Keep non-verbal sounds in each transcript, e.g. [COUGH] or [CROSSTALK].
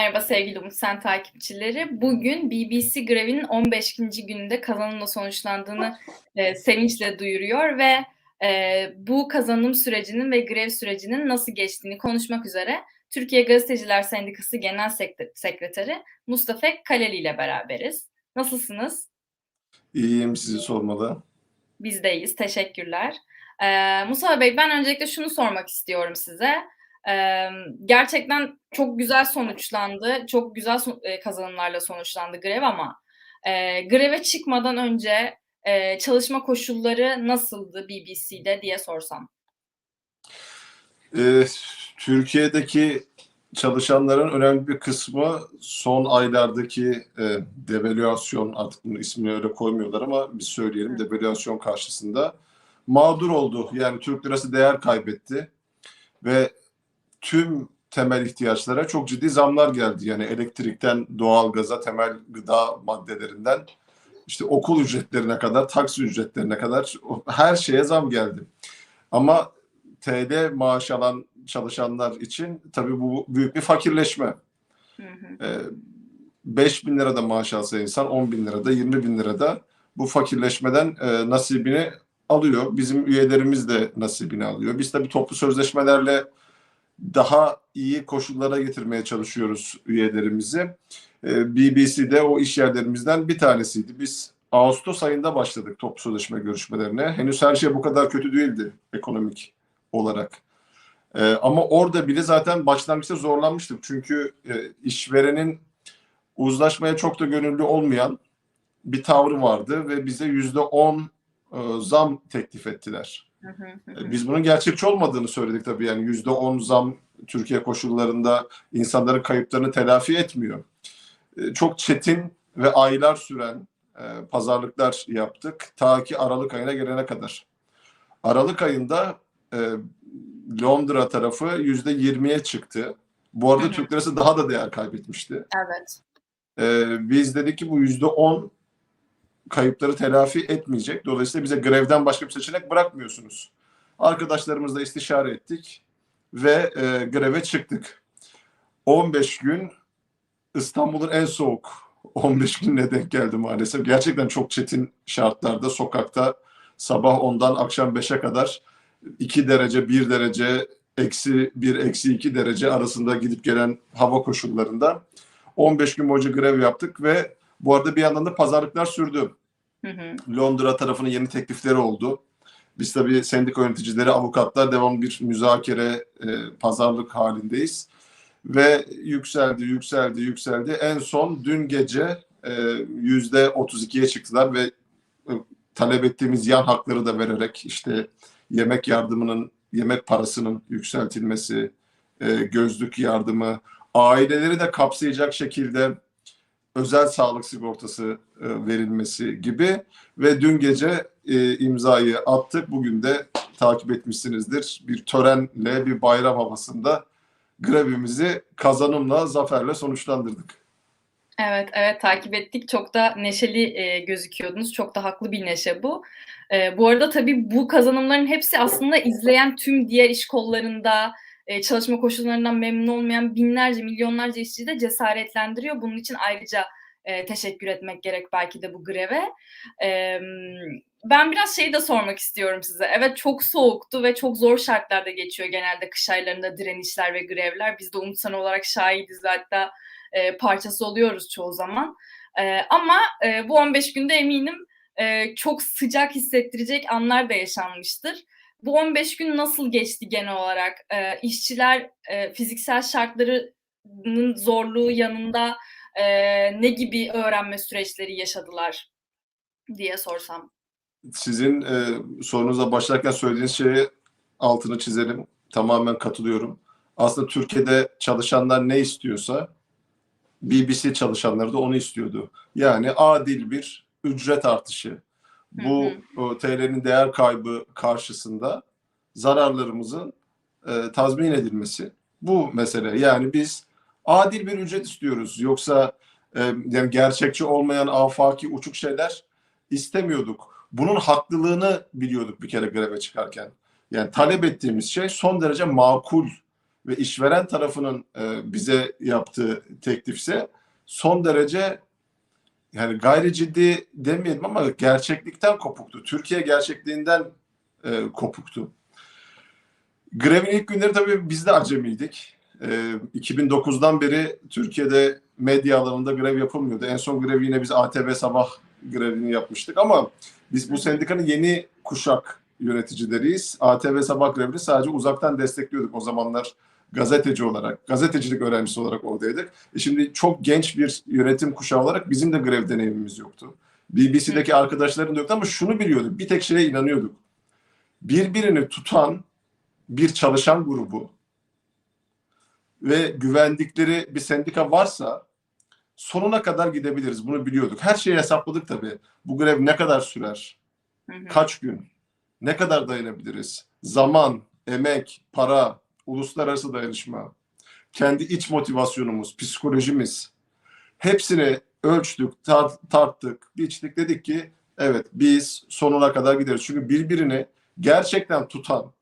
Merhaba sevgili Umut Sen takipçileri. Bugün BBC grevinin 15. gününde kazanımla sonuçlandığını e, sevinçle duyuruyor ve e, bu kazanım sürecinin ve grev sürecinin nasıl geçtiğini konuşmak üzere Türkiye Gazeteciler Sendikası Genel Sekre- Sekreteri Mustafa Kaleli ile beraberiz. Nasılsınız? İyiyim sizi sormalı. Biz de iyiyiz. Teşekkürler. Ee, Mustafa Bey ben öncelikle şunu sormak istiyorum size. Ee, gerçekten çok güzel sonuçlandı. Çok güzel e, kazanımlarla sonuçlandı grev ama e, greve çıkmadan önce e, çalışma koşulları nasıldı BBC'de diye sorsam. Türkiye'deki çalışanların önemli bir kısmı son aylardaki e, devalüasyon artık bunun ismini öyle koymuyorlar ama biz söyleyelim devalüasyon karşısında mağdur oldu. Yani Türk lirası değer kaybetti ve tüm temel ihtiyaçlara çok ciddi zamlar geldi. Yani elektrikten doğalgaza, temel gıda maddelerinden işte okul ücretlerine kadar, taksi ücretlerine kadar her şeye zam geldi. Ama TL maaş alan çalışanlar için tabii bu büyük bir fakirleşme. Hı hı. Ee, 5 bin lirada maaş alsa insan 10 bin lirada 20 bin lirada bu fakirleşmeden e, nasibini alıyor. Bizim üyelerimiz de nasibini alıyor. Biz tabii toplu sözleşmelerle daha iyi koşullara getirmeye çalışıyoruz üyelerimizi. Ee, BBC'de o iş yerlerimizden bir tanesiydi. Biz Ağustos ayında başladık toplu sözleşme görüşmelerine. Henüz her şey bu kadar kötü değildi ekonomik olarak. Ee, ama orada bile zaten başlangıçta zorlanmıştık. Çünkü e, işverenin uzlaşmaya çok da gönüllü olmayan bir tavrı vardı ve bize yüzde on e, zam teklif ettiler. Biz bunun gerçekçi olmadığını söyledik tabii yani yüzde on zam Türkiye koşullarında insanların kayıplarını telafi etmiyor. E, Çok çetin ve aylar süren e, pazarlıklar yaptık ta ki Aralık ayına gelene kadar. Aralık ayında e, Londra tarafı yüzde yirmiye çıktı. Bu arada. Türk lirası daha da değer kaybetmişti. Evet. Ee, biz dedik ki bu yüzde on kayıpları telafi etmeyecek. Dolayısıyla bize grevden başka bir seçenek bırakmıyorsunuz. Arkadaşlarımızla istişare ettik ve e, greve çıktık. 15 gün İstanbul'un en soğuk 15 gününe denk geldi maalesef. Gerçekten çok çetin şartlarda sokakta sabah 10'dan akşam 5'e kadar 2 derece, 1 derece, eksi 1, eksi 2 derece arasında gidip gelen hava koşullarında 15 gün boyunca grev yaptık ve bu arada bir yandan da pazarlıklar sürdü. Hı hı. Londra tarafının yeni teklifleri oldu. Biz tabii sendika yöneticileri, avukatlar devam bir müzakere, e, pazarlık halindeyiz. Ve yükseldi, yükseldi, yükseldi. En son dün gece e, yüzde 32'ye çıktılar ve e, talep ettiğimiz yan hakları da vererek işte yemek yardımının, yemek parasının yükseltilmesi, e, gözlük yardımı, aileleri de kapsayacak şekilde özel sağlık sigortası e, verilmesi gibi ve dün gece e, imzayı attık. Bugün de takip etmişsinizdir. Bir törenle, bir bayram havasında grevimizi kazanımla, zaferle sonuçlandırdık. Evet, evet takip ettik. Çok da neşeli e, gözüküyordunuz. Çok da haklı bir neşe bu. E, bu arada tabii bu kazanımların hepsi aslında izleyen tüm diğer iş kollarında e, çalışma koşullarından memnun olmayan binlerce, milyonlarca işçiyi de cesaretlendiriyor. Bunun için ayrıca e, teşekkür etmek gerek belki de bu greve. Ben biraz şeyi de sormak istiyorum size. Evet çok soğuktu ve çok zor şartlarda geçiyor genelde kış aylarında direnişler ve grevler. Biz de umutsan olarak şahidiz hatta e, parçası oluyoruz çoğu zaman. Ama bu 15 günde eminim çok sıcak hissettirecek anlar da yaşanmıştır. Bu 15 gün nasıl geçti genel olarak? E, işçiler e, fiziksel şartlarının zorluğu yanında e, ne gibi öğrenme süreçleri yaşadılar diye sorsam. Sizin e, sorunuza başlarken söylediğiniz şeye altını çizelim. Tamamen katılıyorum. Aslında Türkiye'de çalışanlar ne istiyorsa BBC çalışanları da onu istiyordu. Yani adil bir ücret artışı. Bu TL'nin değer kaybı karşısında zararlarımızın e, tazmin edilmesi. Bu mesele. Yani biz adil bir ücret istiyoruz. Yoksa e, yani gerçekçi olmayan afaki uçuk şeyler istemiyorduk. Bunun haklılığını biliyorduk bir kere greve çıkarken. Yani talep ettiğimiz şey son derece makul ve işveren tarafının e, bize yaptığı teklifse son derece yani gayri ciddi demeyelim ama gerçeklikten kopuktu. Türkiye gerçekliğinden e, kopuktu. Grevin ilk günleri tabii biz de acemiydik. E, 2009'dan beri Türkiye'de medya alanında grev yapılmıyordu. En son grevi yine biz ATV Sabah grevini yapmıştık ama biz bu sendikanın yeni kuşak yöneticileriyiz. ATV Sabah grevini sadece uzaktan destekliyorduk o zamanlar gazeteci olarak, gazetecilik öğrencisi olarak oradaydık. E şimdi çok genç bir yönetim kuşağı olarak bizim de grev deneyimimiz yoktu. BBC'deki arkadaşların da yoktu ama şunu biliyorduk, bir tek şeye inanıyorduk. Birbirini tutan bir çalışan grubu ve güvendikleri bir sendika varsa sonuna kadar gidebiliriz. Bunu biliyorduk. Her şeyi hesapladık tabii. Bu grev ne kadar sürer? Kaç gün? Ne kadar dayanabiliriz? Zaman, emek, para, uluslararası dayanışma, kendi iç motivasyonumuz, psikolojimiz. Hepsini ölçtük, tar- tarttık, biçtik. Dedik ki evet biz sonuna kadar gideriz. Çünkü birbirini gerçekten tutan,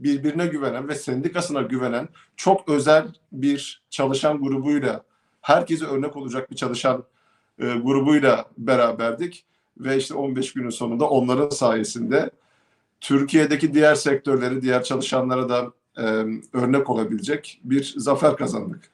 birbirine güvenen ve sendikasına güvenen çok özel bir çalışan grubuyla herkese örnek olacak bir çalışan e, grubuyla beraberdik. Ve işte 15 günün sonunda onların sayesinde Türkiye'deki diğer sektörleri, diğer çalışanlara da e, örnek olabilecek bir zafer kazandık.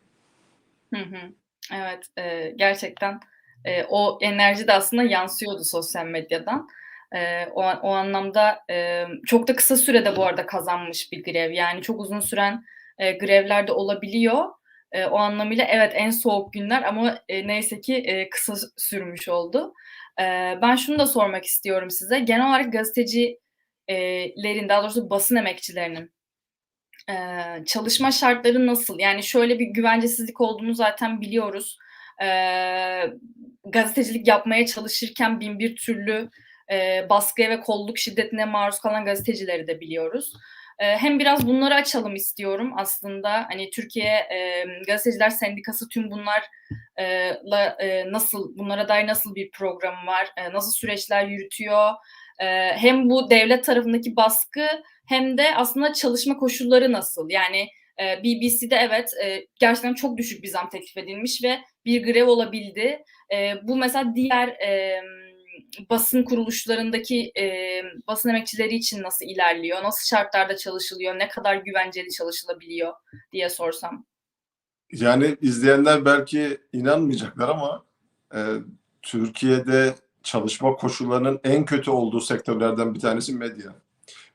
Evet, e, gerçekten e, o enerji de aslında yansıyordu sosyal medyadan. E, o, o anlamda e, çok da kısa sürede bu arada kazanmış bir grev. Yani çok uzun süren e, grevler de olabiliyor. E, o anlamıyla evet en soğuk günler ama e, neyse ki e, kısa sürmüş oldu. E, ben şunu da sormak istiyorum size. Genel olarak gazetecilerin, daha doğrusu basın emekçilerinin çalışma şartları nasıl? Yani şöyle bir güvencesizlik olduğunu zaten biliyoruz. Gazetecilik yapmaya çalışırken bin bir türlü e, baskıya ve kolluk şiddetine maruz kalan gazetecileri de biliyoruz. Hem biraz bunları açalım istiyorum aslında. Hani Türkiye Gazeteciler Sendikası tüm bunlarla e, nasıl, bunlara dair nasıl bir program var? Nasıl süreçler yürütüyor? E, hem bu devlet tarafındaki baskı hem de aslında çalışma koşulları nasıl? Yani e, BBC'de evet e, gerçekten çok düşük bir zam teklif edilmiş ve bir grev olabildi. E, bu mesela diğer basın kuruluşlarındaki basın emekçileri için nasıl ilerliyor? Nasıl şartlarda çalışılıyor? Ne kadar güvenceli çalışılabiliyor diye sorsam. Yani izleyenler belki inanmayacaklar ama e, Türkiye'de çalışma koşullarının en kötü olduğu sektörlerden bir tanesi medya.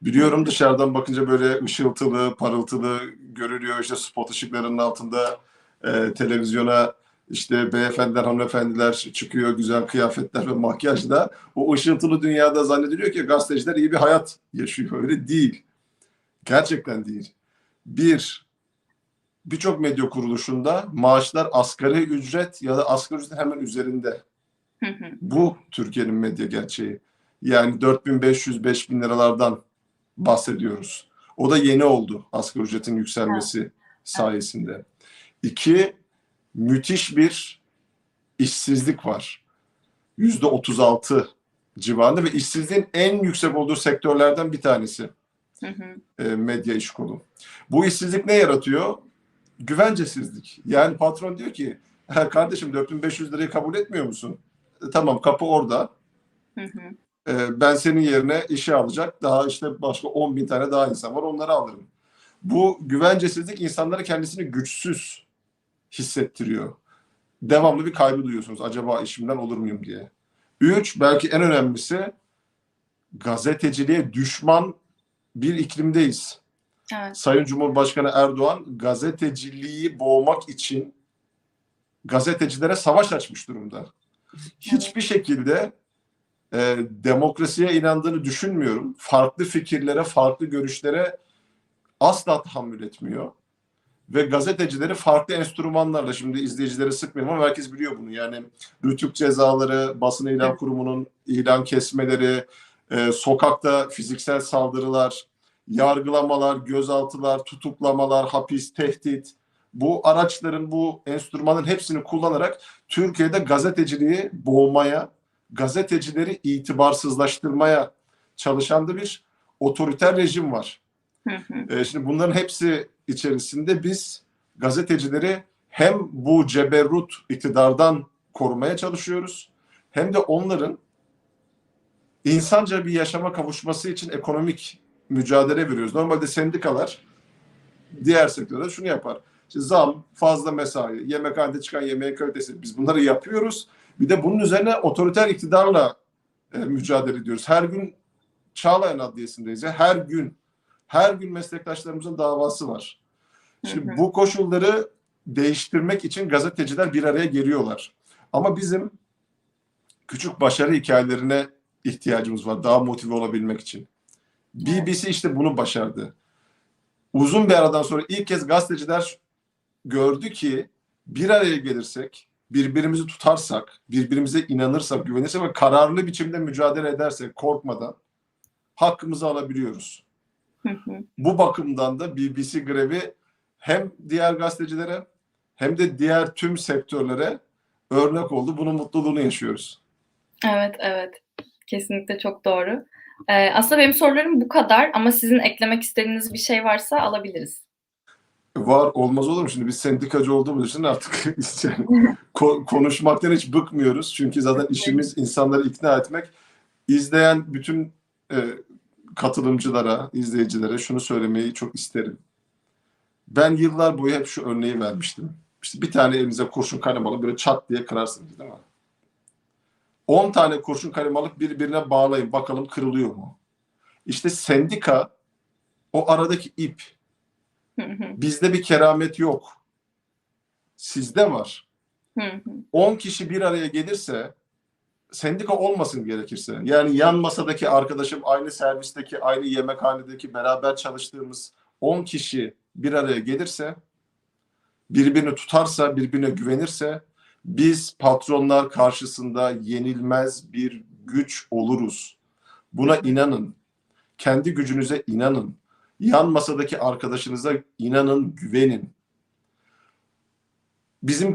Biliyorum dışarıdan bakınca böyle ışıltılı, parıltılı görülüyor. İşte spot ışıklarının altında e, televizyona işte beyefendiler, hanımefendiler çıkıyor güzel kıyafetler ve makyajla. O ışıltılı dünyada zannediliyor ki gazeteciler iyi bir hayat yaşıyor. Öyle değil. Gerçekten değil. Bir, birçok medya kuruluşunda maaşlar asgari ücret ya da asgari ücretin hemen üzerinde. Bu Türkiye'nin medya gerçeği. Yani 4500-5000 liralardan bahsediyoruz. O da yeni oldu asgari ücretin yükselmesi sayesinde. İki, müthiş bir işsizlik var. Yüzde 36 civarında ve işsizliğin en yüksek olduğu sektörlerden bir tanesi e, medya iş kolu. Bu işsizlik ne yaratıyor? Güvencesizlik. Yani patron diyor ki kardeşim 4500 lirayı kabul etmiyor musun? Tamam kapı orada. E, ben senin yerine işe alacak daha işte başka 10 bin tane daha insan var onları alırım. Bu güvencesizlik insanlara kendisini güçsüz hissettiriyor. Devamlı bir kaybı duyuyorsunuz. Acaba işimden olur muyum diye. Üç, belki en önemlisi gazeteciliğe düşman bir iklimdeyiz. Evet. Sayın Cumhurbaşkanı Erdoğan gazeteciliği boğmak için gazetecilere savaş açmış durumda. [LAUGHS] Hiçbir şekilde e, demokrasiye inandığını düşünmüyorum. Farklı fikirlere, farklı görüşlere asla tahammül etmiyor. Ve gazetecileri farklı enstrümanlarla, şimdi izleyicileri sıkmayayım ama herkes biliyor bunu. Yani rütük cezaları, basın ilan kurumunun ilan kesmeleri, e, sokakta fiziksel saldırılar, yargılamalar, gözaltılar, tutuklamalar, hapis, tehdit. Bu araçların, bu enstrümanın hepsini kullanarak Türkiye'de gazeteciliği boğmaya, gazetecileri itibarsızlaştırmaya çalışan da bir otoriter rejim var. Hı hı. E, şimdi bunların hepsi içerisinde biz gazetecileri hem bu ceberrut iktidardan korumaya çalışıyoruz hem de onların insanca bir yaşama kavuşması için ekonomik mücadele veriyoruz. Normalde sendikalar diğer sektörde şunu yapar. İşte zam, fazla mesai, yemekhanede çıkan yemeğin kalitesi. Biz bunları yapıyoruz. Bir de bunun üzerine otoriter iktidarla e, mücadele ediyoruz. Her gün Çağlayan Adliyesi'ndeyiz. Ya. Her gün, her gün meslektaşlarımızın davası var. Şimdi bu koşulları değiştirmek için gazeteciler bir araya geliyorlar. Ama bizim küçük başarı hikayelerine ihtiyacımız var daha motive olabilmek için. BBC işte bunu başardı. Uzun bir aradan sonra ilk kez gazeteciler gördü ki bir araya gelirsek, birbirimizi tutarsak, birbirimize inanırsak, güvenirsek ve kararlı biçimde mücadele edersek korkmadan hakkımızı alabiliyoruz. Bu bakımdan da BBC grevi hem diğer gazetecilere hem de diğer tüm sektörlere örnek oldu. Bunun mutluluğunu yaşıyoruz. Evet, evet. Kesinlikle çok doğru. Ee, aslında benim sorularım bu kadar ama sizin eklemek istediğiniz bir şey varsa alabiliriz. Var olmaz olur mu? Şimdi biz sendikacı olduğumuz için artık [LAUGHS] yani ko- konuşmaktan hiç bıkmıyoruz. Çünkü zaten işimiz insanları ikna etmek. İzleyen bütün e, katılımcılara, izleyicilere şunu söylemeyi çok isterim. Ben yıllar boyu hep şu örneği vermiştim. İşte bir tane elinize kurşun kalem alıp böyle çat diye kırarsınız değil mi? 10 tane kurşun kalem alıp birbirine bağlayın bakalım kırılıyor mu? İşte sendika o aradaki ip. Bizde bir keramet yok. Sizde var. hı hı. 10 kişi bir araya gelirse sendika olmasın gerekirse. Yani yan masadaki arkadaşım, aynı servisteki, aynı yemekhanedeki beraber çalıştığımız 10 kişi bir araya gelirse, birbirini tutarsa, birbirine güvenirse biz patronlar karşısında yenilmez bir güç oluruz. Buna inanın. Kendi gücünüze inanın. Yan masadaki arkadaşınıza inanın, güvenin. Bizim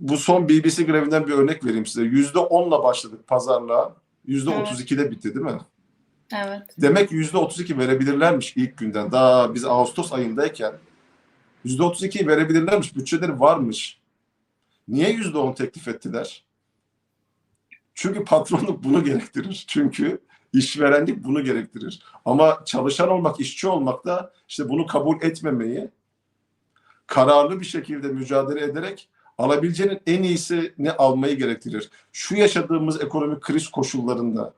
bu son BBC grevinden bir örnek vereyim size. Yüzde onla başladık pazarlığa. Yüzde otuz ikide bitti değil mi? Evet. Demek yüzde otuz iki verebilirlermiş ilk günden. Daha biz Ağustos ayındayken yüzde otuz iki verebilirlermiş. Bütçeleri varmış. Niye yüzde on teklif ettiler? Çünkü patronluk bunu gerektirir. Çünkü işverenlik bunu gerektirir. Ama çalışan olmak, işçi olmak da işte bunu kabul etmemeyi kararlı bir şekilde mücadele ederek alabileceğinin en iyisini almayı gerektirir. Şu yaşadığımız ekonomik kriz koşullarında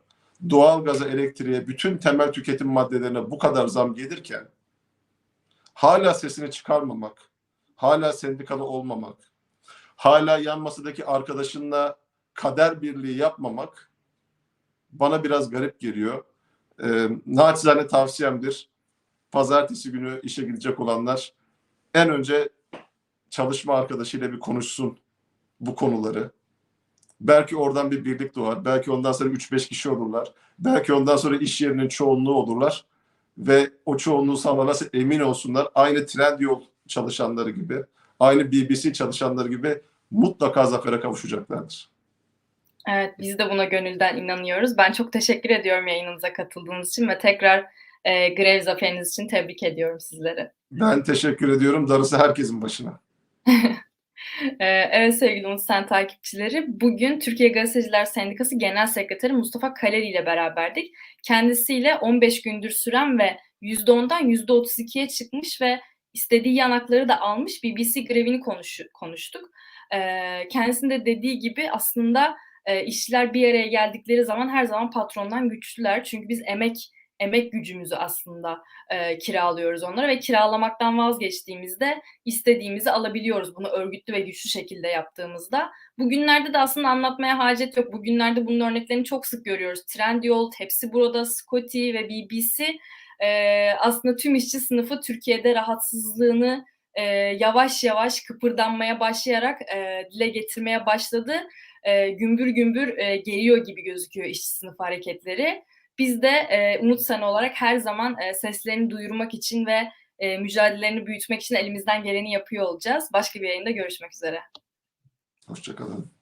doğalgaza, elektriğe, bütün temel tüketim maddelerine bu kadar zam gelirken hala sesini çıkarmamak, hala sendikalı olmamak, hala yan masadaki arkadaşınla kader birliği yapmamak bana biraz garip geliyor. Ee, naçizane tavsiyemdir. Pazartesi günü işe gidecek olanlar en önce çalışma arkadaşıyla bir konuşsun bu konuları. Belki oradan bir birlik doğar. Belki ondan sonra 3-5 kişi olurlar. Belki ondan sonra iş yerinin çoğunluğu olurlar. Ve o çoğunluğu sağlanırsa emin olsunlar. Aynı Trendyol çalışanları gibi, aynı BBC çalışanları gibi mutlaka zafere kavuşacaklardır. Evet, biz de buna gönülden inanıyoruz. Ben çok teşekkür ediyorum yayınınıza katıldığınız için ve tekrar e, grev zaferiniz için tebrik ediyorum sizleri. Ben teşekkür ediyorum. Darısı herkesin başına. Ee, [LAUGHS] Evet sevgili Umut Sen takipçileri, bugün Türkiye Gazeteciler Sendikası Genel Sekreteri Mustafa Kaleri ile beraberdik. Kendisiyle 15 gündür süren ve %10'dan %32'ye çıkmış ve istediği yanakları da almış BBC grevini konuş, konuştuk. Ee, Kendisinin de dediği gibi aslında e, işçiler bir araya geldikleri zaman her zaman patrondan güçlüler. Çünkü biz emek emek gücümüzü aslında e, kiralıyoruz onlara ve kiralamaktan vazgeçtiğimizde istediğimizi alabiliyoruz bunu örgütlü ve güçlü şekilde yaptığımızda. Bugünlerde de aslında anlatmaya hacet yok. Bugünlerde bunun örneklerini çok sık görüyoruz. Trendyol, Hepsi Burada, Scotty ve BBC e, aslında tüm işçi sınıfı Türkiye'de rahatsızlığını e, yavaş yavaş kıpırdanmaya başlayarak e, dile getirmeye başladı. E, gümbür gümbür e, geliyor gibi gözüküyor işçi sınıfı hareketleri. Biz de e, Umut Sen olarak her zaman e, seslerini duyurmak için ve e, mücadelelerini büyütmek için elimizden geleni yapıyor olacağız. Başka bir yayında görüşmek üzere. Hoşçakalın.